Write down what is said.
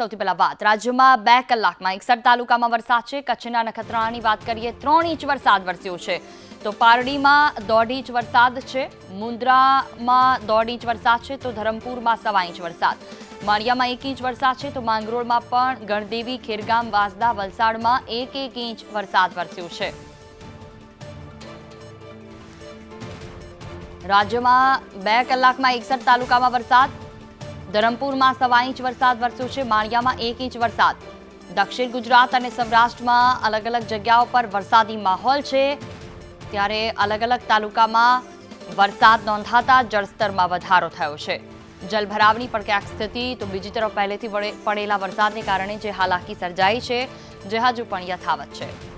સૌથી પહેલા વાત. રાજ્યમાં બે કલાકમાં એકસઠ તાલુકામાં વરસાદ છે. કચ્છના નખત્રાણાની વાત કરીએ, ત્રણ ઇંચ વરસાદ વરસ્યો છે. તો પારડીમાં દોઢ ઇંચ વરસાદ છે. મુન્દ્રામાં દોઢ ઇંચ વરસાદ છે. તો ધરમપુરમાં સવા ઇંચ વરસાદ. માળિયામાં એક ઇંચ વરસાદ છે. તો માંગરોળમાં પણ ગણદેવી, ખેરગામ, વાંસદા, વલસાડમાં એક એક ઇંચ વરસાદ વરસ્યો છે. રાજ્યમાં બે કલાકમાં એકસઠ તાલુકામાં વરસાદ. ધરમપુરમાં સવા ઇંચ વરસાદ વરસ્યો છે. માળિયામાં એક ઇંચ વરસાદ. દક્ષિણ ગુજરાત અને સૌરાષ્ટ્રમાં અલગ અલગ જગ્યાઓ પર વરસાદી માહોલ છે. ત્યારે અલગ અલગ તાલુકામાં વરસાદ નોંધાતા જળસ્તરમાં વધારો થયો છે. જલભરાવની પણ ક્યાંક સ્થિતિ, તો બીજી તરફ પહેલેથી પડેલા વરસાદને કારણે જે હાલાકી સર્જાઈ છે, જે હજુ પણ યથાવત છે.